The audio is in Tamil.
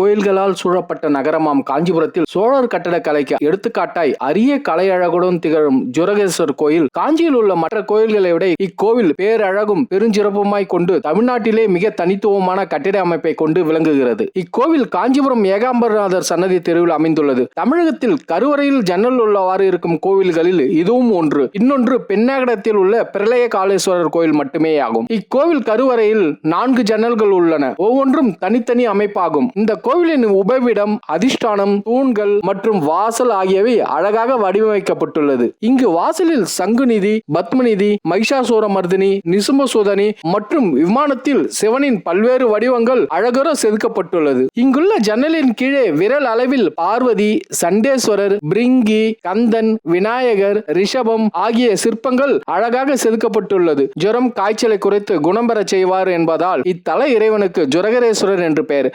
கோயில்களால் சூழப்பட்ட நகரமாம். காஞ்சிபுரத்தில் சோழர் கட்டடக்கலைக்கு எடுத்துக்காட்டாய் அரிய கலையழகுடன் திகழும் ஜுரகேஸ்வர் கோயில். காஞ்சியில் உள்ள மற்ற கோயில்களை விட இக்கோவில் பேரழகும் பெருஞ்சிறப்புமாய் கொண்டு தமிழ்நாட்டிலே மிக தனித்துவமான கட்டிட அமைப்பை கொண்டு விளங்குகிறது. இக்கோவில் காஞ்சிபுரம் ஏகாம்பரநாதர் சன்னதி தெருவில் அமைந்துள்ளது. தமிழகத்தில் கருவறையில் ஜன்னல் உள்ளவாறு இருக்கும் கோவில்களில் இதுவும் ஒன்று. இன்னொன்று பெண்ணாகடத்தில் உள்ள பிரளய காளேஸ்வரர் கோயில் மட்டுமே ஆகும். இக்கோவில் கருவறையில் நான்கு ஜன்னல்கள் உள்ளன. ஒவ்வொன்றும் தனித்தனி அமைப்பாகும். இந்த கோவிலின் உபவிடம் அதிஷ்டானம் தூண்கள் மற்றும் வாசல் ஆகியவை அழகாக வடிவமைக்கப்பட்டுள்ளது. இங்கு வாசலில் சங்குநிதி பத்மநிதி மைஷாசூரமர்தினி நிசும்பசூதனி மற்றும் விமானத்தில் சிவனின் பல்வேறு வடிவங்கள் அழகுற செதுக்கப்பட்டுள்ளது. இங்குள்ள ஜன்னலின் கீழே விரல் அளவில் பார்வதி சண்டேஸ்வரர் பிரிங்கி கந்தன் விநாயகர் ரிஷபம் ஆகிய சிற்பங்கள் அழகாக செதுக்கப்பட்டுள்ளது. ஜுரம் காய்ச்சலை குறைத்து குணம் பெறச் செய்வார் என்பதால் இத்தல இறைவனுக்கு ஜுரகரேஸ்வரர் என்று பெயர்.